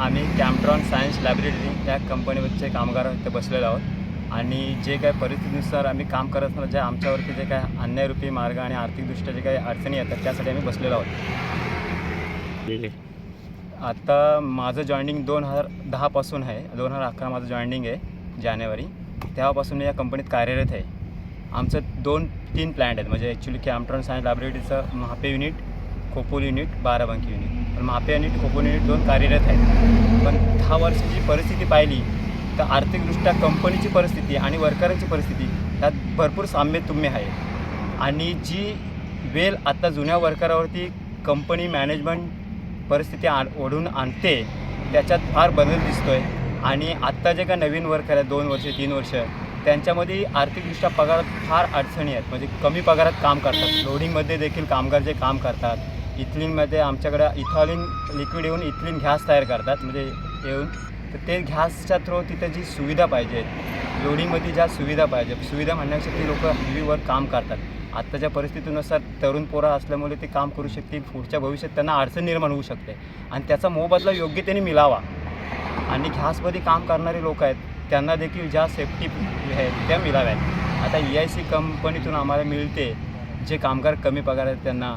आम्ही कॅम्प्रॉन science laboratory त्या कंपनीवरचे कामगार इथे बसलेलो आहोत. आणि जे काय परिस्थितीनुसार आम्ही काम करत असताना जे आमच्यावरती जे काय अन्यायरूपी मार्ग आणि आर्थिकदृष्ट्या जे काही अडचणी येतात त्यासाठी आम्ही बसलेलो आहोत. आता माझं जॉईनिंग दोन हजार दहापासून आहे. दोन हजार अकरा माझं जॉईनिंग आहे जानेवारी. तेव्हापासून मी या कंपनीत कार्यरत आहे. आमचं दोन तीन प्लॅन्ट आहेत. म्हणजे actually कॅम्प्रॉन science लॅबोरेटरीचं Mahape unit Khopoli unit Barabanki unit पण महापे युनिट खोपोल युनिट दोन कार्यरत आहेत. पण दहा वर्षाची परिस्थिती पाहिली तर आर्थिकदृष्ट्या कंपनीची परिस्थिती आणि वर्करांची परिस्थिती यात भरपूर साम्य तुम्ही आहे. आणि जी वेल आता जुन्या वर्करावरती कंपनी मॅनेजमेंट परिस्थिती आण ओढून आणते त्याच्यात फार बदल दिसतो आहे आणि आत्ता जे काय नवीन वर्कर आहेत दोन वर्ष तीन वर्ष त्यांच्यामध्ये आर्थिकदृष्ट्या पगारात फार अडचणी आहेत. म्हणजे कमी पगारात काम करतात. लोडिंगमध्ये देखील कामगार जे काम करतात इथलिनमध्ये आमच्याकडं इथॉलिन लिक्विड येऊन इथलिन घॅस तयार करतात म्हणजे येऊन. तर ते गॅसच्या थ्रू तिथे जी सुविधा पाहिजे लोडिंगमध्ये ज्या सुविधा पाहिजे सुविधा म्हणण्यापेक्षा ती लोक हेवीवर काम करतात. आत्ताच्या परिस्थितीनुसार तरुण पोरं असल्यामुळे ते काम करू शकतील पुढच्या भविष्यात त्यांना अडचण निर्माण होऊ शकते. आणि त्याचा मोबदला योग्य मिलावा मिळावा. आणि घॅसमध्ये काम करणारे लोक आहेत त्यांना देखील ज्या सेफ्टी आहेत त्या मिळाव्यात. आता ई आय सी कंपनीतून आम्हाला मिळते जे कामगार कमी पगार आहेत त्यांना.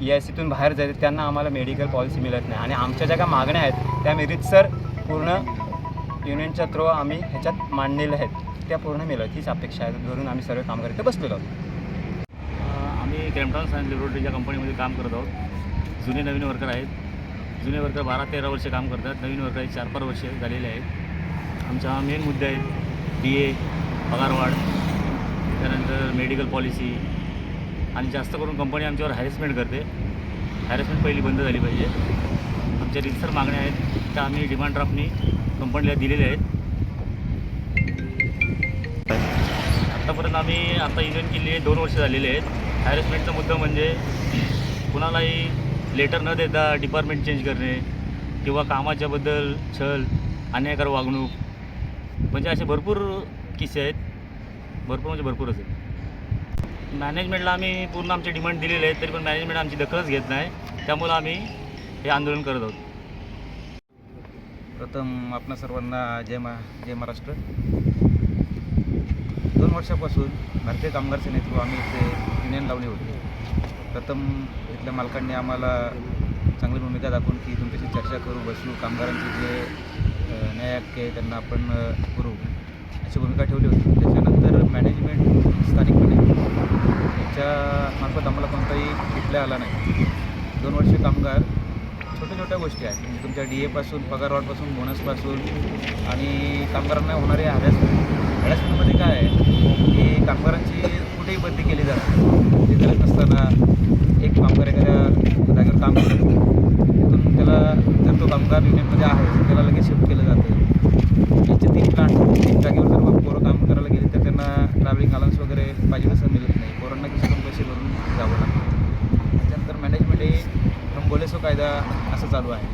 ई आय सीतून बाहेर जायचे त्यांना आम्हाला मेडिकल पॉलिसी मिळत नाही. आणि आमच्या ज्या काय मागण्या आहेत त्या मेरिटसर पूर्ण युनियनच्या थ्रू आम्ही ह्याच्यात मांडलेल्या आहेत. त्या पूर्ण मिळत हीच अपेक्षा आहे. धरून आम्ही सर्व काम करते बसलेलो आहोत. आम्ही क्रॅम्प्टॉन सायन्स लॅबोरेटरीच्या कंपनीमध्ये काम करत आहोत जुने नवीन वर्कर आहेत. जुने वर्कर बारा तेरा वर्ष काम करतात. नवीन वर्कर चार पाच वर्ष झालेले आहेत. आमचा मेन मुद्दे आहेत डी ए पगारवाढ त्यानंतर मेडिकल पॉलिसी आणि जास्त करून कंपनी आमच्यावर हॅरेसमेंट करते. हॅरेसमेंट पहिली बंद झाली पाहिजे. आमच्या रितसर मागण्या आहेत. त्या आम्ही डिमांड ड्राफ्टनी कंपनीला दिलेल्या आहेत. आत्तापर्यंत आम्ही आता युनियन केली दोन वर्ष झालेले आहेत. हॅरेसमेंटचा मुद्दा म्हणजे कुणालाही लेटर न देता डिपार्टमेंट चेंज करणे किंवा कामाच्याबद्दल छल अन्यायकार वागणूक. म्हणजे असे भरपूर किस्से आहेत. भरपूर म्हणजे भरपूरच आहेत. मॅनेजमेंटला आम्ही पूर्ण आमचे डिमांड दिलेले आहेत तरी पण मॅनेजमेंट आमची दखलच घेत नाही. त्यामुळं आम्ही हे आंदोलन करत आहोत. प्रथम आपणा सर्वांना जय मा जय महाराष्ट्र. दोन वर्षापासून भारतीय कामगार सेनेतून आम्ही इथे युनियन लावली होती. प्रथम इथल्या मालकांनी आम्हाला चांगली भूमिका दाखवून की तुमच्याशी चर्चा करू बसू. कामगारांचे जे न्याय हक्क आहे त्यांना आपण करू अशी भूमिका ठेवली होती. त्याच्यानंतर मॅनेजमेंट स्थानिकपणे त्यांच्या मार्फत आम्हाला कोणताही रिप्लाय आला नाही. दोन वर्ष कामगार छोट्या छोट्या गोष्टी आहेत. म्हणजे तुमच्या डी एपासून पगारवाढपासून बोनसपासून आणि कामगारांना होणारे हॅरॅसमेंट हॅरॅसमेंटमध्ये काय आहे? की कामगारांची कुठेही बदली केली जाते ते करत नसताना एक कामगार एखाद्या जागेवर काम करतो तिथून त्याला जो तो कामगार युनियनमध्ये आहे त्याला लगेच शिफ्ट केलं जातं. याचे तीन प्लांट तीन जागेवर जर पोरं काम करायला गेले तर त्यांना ट्रॅव्हलिंग अलाउन्स वगैरे पाहिजे तसं मिळत नाही. पोरांना किती पण पैसे भरून जावं लागतं. त्याच्यानंतर मॅनेजमेंट हे रंगोलेसो बोलेसो कायदा असं चालू आहे.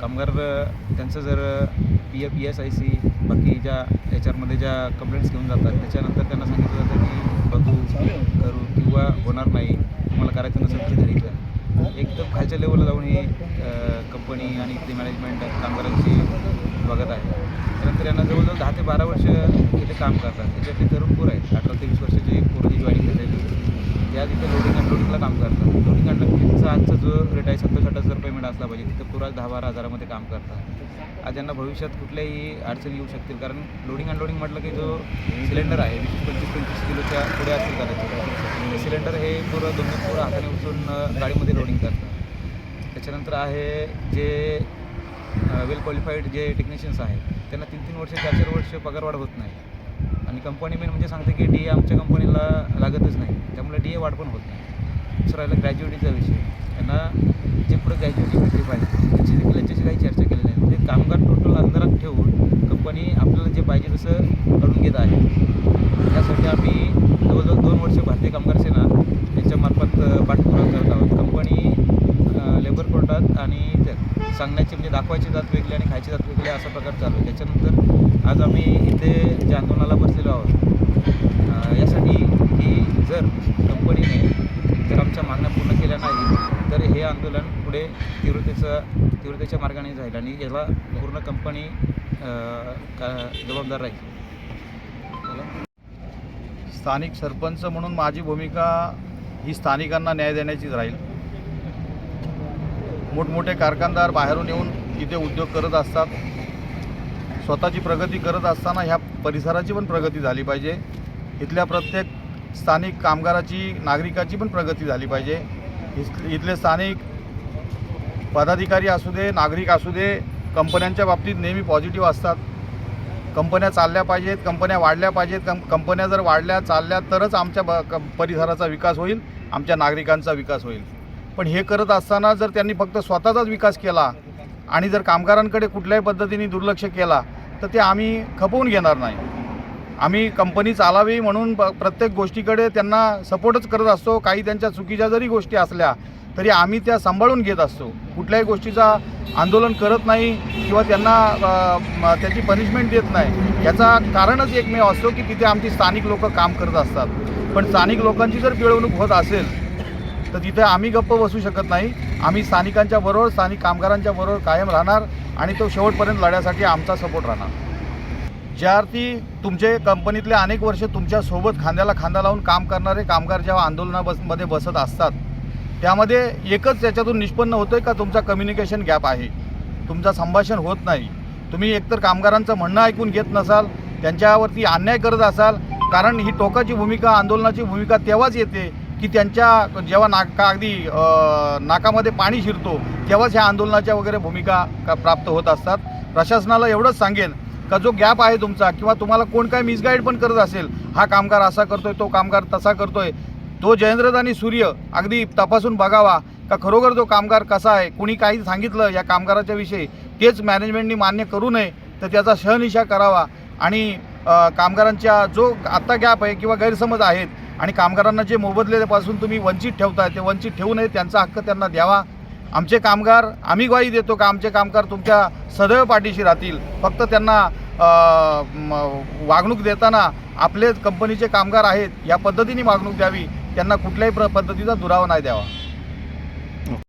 कामगार त्यांचं जर P F P S I C बाकी ज्या याच्यामध्ये ज्या कंप्लेंट्स घेऊन जातात त्याच्यानंतर त्यांना सांगितलं जातं की बघू करू किंवा होणार नाही. तुम्हाला करायचं नसेल तर घरी जा एकदम खालच्या लेवलला जाऊन हे कंपनी आणि इथली मॅनेजमेंट कामगारांची बघत आहे. त्यानंतर यांना जवळजवळ दहा ते बारा वर्ष इथे काम करतात. त्याच्यातले तरुण पोरं आहेत अठरा ते वीस वर्षाची पोरं जी जॉईनिंग झालेली त्या तिथे लोडिंग अनलोडिंगला काम करतात. लोडिंग अनलोडिंगचा आजचा जो रेट आहे सत्तर साठ हजार पेमेंट असला पाहिजे. तिथं पुरा दहा बारा हजारामध्ये काम करतात. आज यांना भविष्यात कुठल्याही अडचणी येऊ शकतील. कारण लोडिंग अनलोडिंग म्हटलं की जो सिलेंडर आहे वीस पंचवीस पंचवीस किलोच्या पुढे असतील करायचं सिलेंडर हे पुरं दोन पूर्ण पोरं हाताने उचलून गाडीमध्ये लोडिंग करतात. त्याच्यानंतर आहे जे वेल क्वालिफाईड जे टेक्निशियन्स आहेत त्यांना तीन तीन वर्ष चार चार वर्ष पगारवाढ होत नाही. आणि कंपनी मेन म्हणजे सांगते की डी ए आमच्या कंपनीला लागतच नाही. त्यामुळे डी ए वाढ पण होत नाही. दुसरं राहिलं ग्रॅज्युएटीचा विषय. त्यांना जे पुढे ग्रॅज्युएटी भेटली पाहिजे. त्याची देखील यांच्याशी काही चर्चा केली नाही. म्हणजे कामगार टोटल अंधारात ठेवून कंपनी आपल्याला जे पाहिजे तसं करून घेत आहे. त्यासाठी आम्ही जवळजवळ दोन वर्ष भारतीय कामगार सेना यांच्यामार्फत पाठपुरावा करत आहोत. आणि सांगण्याची म्हणजे दाखवायची जात वेगळी आणि खायची जात वेगळी असा प्रकार चालू आहे. त्याच्यानंतर आज आम्ही इथे जे आंदोलनाला बसलेलो आहोत यासाठी की जर कंपनीने जर आमच्या मागण्या पूर्ण केल्या नाही तर हे आंदोलन पुढे तीव्रतेचं तीव्रतेच्या मार्गाने जाईल आणि याला पूर्ण कंपनी का जबाबदार राहील. स्थानिक सरपंच म्हणून माझी भूमिका ही स्थानिकांना न्याय देण्याचीच राहील. मोठमोठे कारखानदार बाहेरून येऊन इथे उद्योग करत असतात. स्वतःची प्रगती करत असताना ह्या परिसराची पण प्रगती झाली पाहिजे. इथल्या प्रत्येक स्थानिक कामगाराची नागरिकाची पण प्रगती झाली पाहिजे. इथ- इथले स्थानिक पदाधिकारी असू दे नागरिक असू दे कंपन्यांच्या बाबतीत नेहमी पॉझिटिव्ह असतात. कंपन्या चालल्या पाहिजेत कंपन्या वाढल्या पाहिजेत. कं कंपन्या जर वाढल्या चालल्या तरच आमच्या ब क परिसराचा विकास होईल आमच्या नागरिकांचा विकास होईल. पण हे करत असताना जर त्यांनी फक्त स्वतःचाच विकास केला आणि जर कामगारांकडे कुठल्याही पद्धतीने दुर्लक्ष केला तर ते आम्ही खपवून घेणार नाही. आम्ही कंपनी चालावी म्हणून प्रत्येक गोष्टीकडे त्यांना सपोर्टच करत असतो. काही त्यांच्या चुकीच्या जरी गोष्टी असल्या तरी आम्ही त्या सांभाळून घेत असतो. कुठल्याही गोष्टीचा आंदोलन करत नाही किंवा त्यांना त्याची पनिशमेंट देत नाही. याचा कारणच एकमेव असतो की तिथे आमची स्थानिक लोक काम करत असतात. पण स्थानिक लोकांची जर पिळवणूक होत असेल तर तिथे आम्ही गप्प बसू शकत नाही. आम्ही स्थानिकांच्या बरोबर स्थानिक कामगारांच्या बरोबर कायम राहणार आणि तो शेवटपर्यंत लढ्यासाठी आमचा सपोर्ट राहणार. ज्या अर्थी तुमचे कंपनीतले अनेक वर्ष तुमच्यासोबत खांद्याला खांदा लावून काम करणारे कामगार जेव्हा आंदोलना बसमध्ये बसत असतात त्यामध्ये एकच त्याच्यातून निष्पन्न होतं का तुमचा कम्युनिकेशन गॅप आहे? तुमचं संभाषण होत नाही. तुम्ही एकतर कामगारांचं म्हणणं ऐकून घेत नसाल त्यांच्यावरती अन्याय करत असाल कारण ही टोकाची भूमिका आंदोलनाची भूमिका तेव्हाच येते की त्यांच्या जेव्हा नाका अगदी नाकामध्ये पाणी शिरतो तेव्हाच ह्या आंदोलनाच्या वगैरे भूमिका का प्राप्त होत असतात. प्रशासनाला एवढंच सांगेन का जो गॅप आहे तुमचा किंवा तुम्हाला कोण काय मिसगाईड पण करत असेल हा कामगार असा करतोय तो कामगार तसा करतोय. तो जयेंद्रदानी सूर्य अगदी तपासून बघावा का खरोखर तो कामगार कसा आहे कुणी काही सांगितलं या कामगाराच्या विषयी तेच मॅनेजमेंटनी मान्य करू नये तर त्याचा शहनिशा करावा. आणि कामगारांच्या जो आत्ता गॅप आहे किंवा गैरसमज आहेत आणि कामगारांना जे मोबदल्यापासून तुम्ही वंचित ठेवताय ते वंचित ठेवू नये त्यांचा हक्क त्यांना द्यावा. आमचे कामगार आम्ही ग्वाही देतो का आमचे कामगार तुमच्या सदैव पाठीशी राहतील. फक्त त्यांना वागणूक देताना आपले कंपनीचे कामगार आहेत या पद्धतीने वागणूक द्यावी. त्यांना कुठल्याही प्र पद्धतीचा दुरावा नाही द्यावा.